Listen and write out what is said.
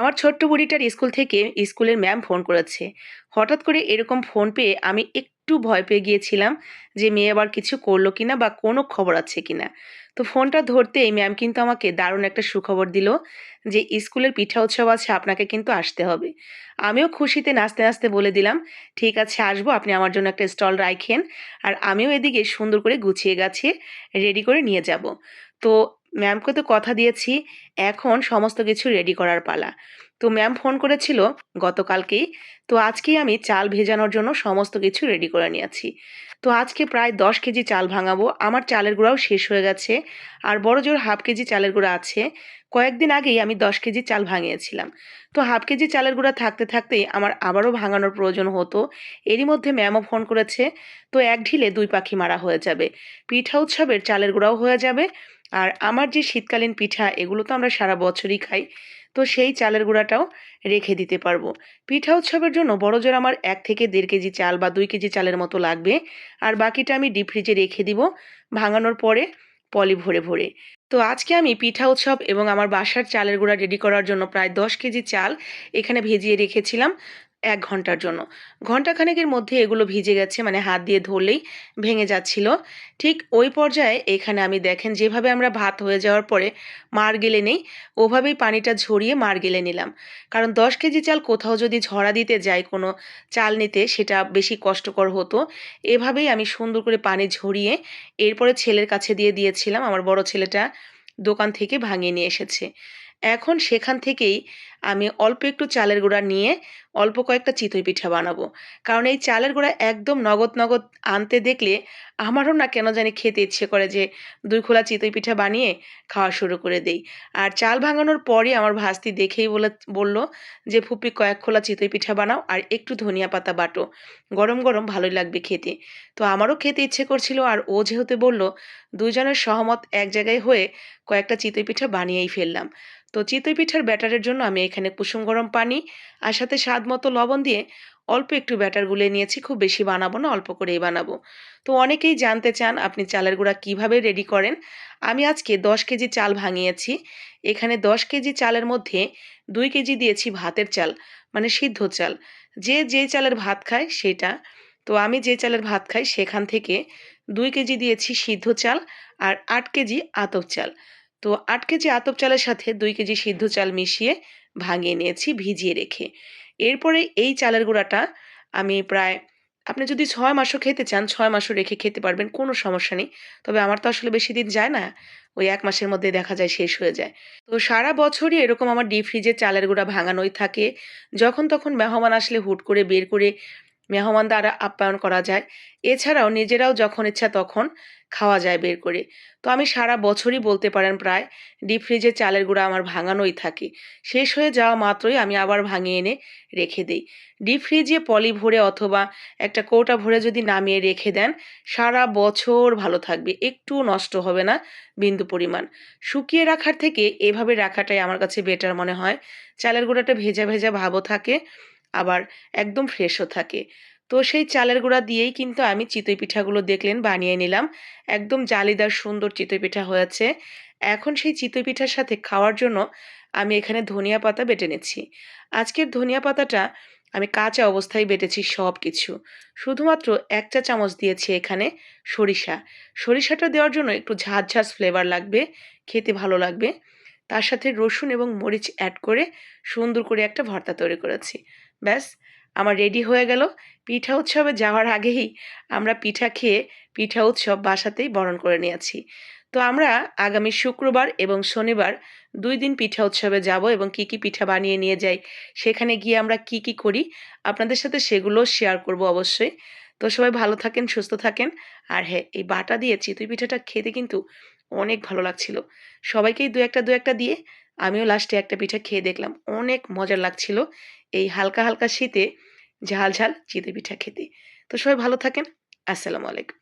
আমার ছোট্ট বুড়িটার স্কুল থেকে স্কুলের ম্যাম ফোন করেছে। হঠাৎ করে এরকম ফোন পেয়ে আমি একটু ভয় পেয়ে গিয়েছিলাম যে মেয়ে আবার কিছু করল কিনা বা কোনো খবর আছে কিনা। তো ফোনটা ধরতেই ম্যাম কিন্তু আমাকে দারুণ একটা সুখবর দিল যে স্কুলের পিঠা উৎসব আছে আপনাকে কিন্তু আসতে হবে। আমিও খুশিতে নাচতে নাচতে বলে দিলাম, ঠিক আছে, আসব, আপনি আমার জন্য একটা স্টল রাখেন আর আমিও এদিকে সুন্দর করে গুছিয়ে গাছিয়ে রেডি করে নিয়ে যাব। তো ম্যামকে তো কথা দিয়েছি, এখন সমস্ত কিছু রেডি করার পালা। তো ম্যাম ফোন করেছিল গতকালকেই, তো আজকেই আমি চাল ভেজানোর জন্য সমস্ত কিছু রেডি করে নিয়েছি। তো আজকে প্রায় দশ কেজি চাল ভাঙাবো, আমার চালের গুঁড়াও শেষ হয়ে গেছে, আর বড় জোর হাফ কেজি চালের গুঁড়া আছে। কয়েকদিন আগেই আমি দশ কেজি চাল ভাঙিয়েছিলাম। তো হাফ কেজি চালের গুঁড়া থাকতে থাকতেই আমার আবারও ভাঙানোর প্রয়োজন হতো। এরই মধ্যে ম্যামও ফোন করেছে, তো এক ঢিলে দুই পাখি মারা হয়ে যাবে। পিঠা উৎসবের চালের গুঁড়াও হয়ে যাবে আর আমার যে শীতকালীন পিঠা, এগুলো তো আমরা সারা বছরই খাই। তো সেই চালের গুঁড়াটাও রেখে দিতে পারব। পিঠা উৎসবের জন্য বড় জোর আমার এক থেকে দেড় কেজি চাল বা দুই কেজি চালের মতো লাগবে। আর বাকিটা আমি ডিপ ফ্রিজে রেখে দিব, ভাঙানোর পরে পলি ভরে ভরে। তো আজকে আমি পিঠা উৎসব এবং আমার বাসার চালের গুঁড়া রেডি করার জন্য প্রায় দশ কেজি চাল এখানে ভেজিয়ে রেখেছিলাম। এক ঘণ্টার জন্য। ঘন্টাখানেকের মধ্যে এগুলো ভিজে গেছে মানে হাত দিয়ে ধরলেই ভেঙে যাচ্ছিল। ঠিক ওই পর্যায়ে এখানে আমি দেখেন, যেভাবে আমরা ভাত হয়ে যাওয়ার পরে মার গেলে নেই, ওভাবেই পানিটা ঝরিয়ে মার গেলে নিলাম। কারণ দশ কেজি চাল কোথাও যদি ঝরা দিতে যাই কোনো চাল নিতে, সেটা বেশি কষ্টকর হতো। এভাবেই আমি সুন্দর করে পানি ঝরিয়ে এরপরে ছেলের কাছে দিয়ে দিয়েছিলাম। আমার বড় ছেলেটা দোকান থেকে ভাঙিয়ে নিয়ে এসেছে। এখন সেখান থেকেই আমি অল্প একটু চালের গুঁড়া নিয়ে অল্প কয়েকটা চিতই পিঠা বানাবো। কারণ এই চালের গুঁড়া একদম নগদ নগদ আনতে দেখলে আমারও না কেন জানি খেতে ইচ্ছে করে যে দুই খোলা চিতই পিঠা বানিয়ে খাওয়া শুরু করে দেই। আর চাল ভাঙানোর পরে আমার ভাস্তি দেখেই বলে, বলল যে, ফুপি, কয়েক খোলা চিতই পিঠা বানাও আর একটু ধনিয়া পাতা বাটো। গরম গরম ভালোই লাগবে খেতে। তো আমারও খেতে ইচ্ছে করছিল আর ও যেহেতু বলল, দুইজনের সহমত এক জায়গায় হয়ে কয়েকটা চিতই পিঠা বানিয়েই ফেললাম। তো চিতই পিঠার ব্যাটারের জন্য আমি এখানে কুসুম গরম পানি আর সাথে স্বাদ মতো লবণ দিয়ে অল্প একটু ব্যাটার গুলে নিয়েছি, খুব বেশি বানাবো না, অল্প করেই বানাবো। তো অনেকেই জানতে চান আপনি চালের গুঁড়া কীভাবে রেডি করেন। আমি আজকে দশ কেজি চাল ভাঙিয়েছি। এখানে দশ কেজি চালের মধ্যে দুই কেজি দিয়েছি ভাতের চাল মানে সিদ্ধ চাল। যে যে চালের ভাত খায় সেটা। তো আমি যে চালের ভাত খাই সেখান থেকে দুই কেজি দিয়েছি সিদ্ধ চাল আর আট কেজি আতপ চাল। তো আট কেজি আতপ চালের সাথে দুই কেজি সিদ্ধ চাল মিশিয়ে ভাঙিয়ে নিয়েছি, ভিজিয়ে রেখে। এরপরে এই চালের গুঁড়াটা আমি প্রায়, আপনি যদি ছয় মাসও খেতে চান, ছয় মাসও রেখে খেতে পারবেন, কোনো সমস্যা নেই। তবে আমার তো আসলে বেশি দিন যায় না, ওই এক মাসের মধ্যে দেখা যায় শেষ হয়ে যায়। তো সারা বছরই এরকম আমার ডিপ ফ্রিজে চালের গুঁড়া ভাঙানোই থাকে। যখন তখন মেহমান আসলে হুট করে বের করে মেহমান দ্বারা আপ্যায়ন করা যায়। এছাড়াও নিজেরাও যখন ইচ্ছা তখন খাওয়া যায় বের করে। তো আমি সারা বছরই বলতে পারেন প্রায় ডিপ ফ্রিজে চালের গুঁড়া আমার ভাঙানোই থাকে। শেষ হয়ে যাওয়া মাত্রই আমি আবার ভাঙিয়ে এনে রেখে দিই। ডিপ ফ্রিজে পলি ভরে অথবা একটা কৌটা ভরে যদি নামিয়ে রেখে দেন, সারা বছর ভালো থাকবে। একটু নষ্ট হবে না বিন্দু পরিমাণ। শুকিয়ে রাখার থেকে এভাবে রাখাটাই আমার কাছে বেটার মনে হয়। চালের গুঁড়াটা ভেজা ভেজা ভাবও থাকে। আবার একদম ফ্রেশও থাকে। তো সেই চালের গুঁড়া দিয়েই কিন্তু আমি চিতই পিঠাগুলো দেখলেন বানিয়ে নিলাম। একদম জালিদার সুন্দর চিতই পিঠা হয়েছে। এখন সেই চিতই পিঠার সাথে খাওয়ার জন্য আমি এখানে ধনিয়া পাতা বেটে নিচ্ছি। আজকের ধনিয়া পাতাটা আমি কাঁচা অবস্থায় বেটেছি সব কিছু শুধুমাত্র এক চা চামচ দিয়েছি এখানে সরিষা। সরিষাটা দেওয়ার জন্য একটু ঝাঁঝ ঝাঁঝ ফ্লেভার লাগবে, খেতে ভালো লাগবে। তার সাথে রসুন এবং মরিচ অ্যাড করে সুন্দর করে একটা ভর্তা তৈরি করেছি। ব্যাস, আমার রেডি হয়ে গেল। পিঠা উৎসবে যাওয়ার আগেই আমরা পিঠা খেয়ে পিঠা উৎসব বাসাতেই বরণ করে নিয়েছি। তো আমরা আগামী শুক্রবার এবং শনিবার দুই দিন পিঠা উৎসবে যাব এবং কি কি পিঠা বানিয়ে নিয়ে যাই, সেখানে গিয়ে আমরা কি কি করি, আপনাদের সাথে সেগুলো শেয়ার করব অবশ্যই। তো সবাই ভালো থাকেন, সুস্থ থাকেন। আর হ্যাঁ এই বাটা দিয়ে চিতই পিঠাটা খেতে কিন্তু অনেক ভালো লাগছিল। সবাইকেই দু একটা দু একটা দিয়ে আমিও লাস্টে একটা পিঠা খেয়ে দেখলাম। অনেক মজা লাগছিল এই হালকা হালকা শীতে ঝাল ঝাল চিতে পিঠা খেতে। তো সবাই ভালো থাকেন। আসসালামু আলাইকুম।